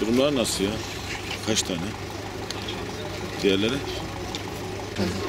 Durumlar nasıl ya? Kaç tane? Diğerleri? Evet.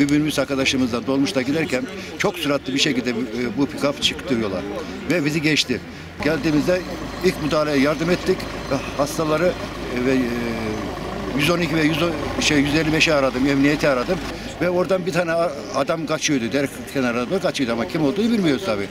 Bir minibüs arkadaşımızla dolmuşta giderken çok süratli bir şekilde e, bu pikap çıktı yola ve bizi geçti. Geldiğimizde ilk müdahaleye yardım ettik. ve Hastaları e, ve e, 112 ve 100, şey 155'i aradım, emniyeti aradım ve oradan bir tane adam kaçıyordu. Der kenarına doğru kaçıyordu ama kim olduğunu bilmiyoruz tabii.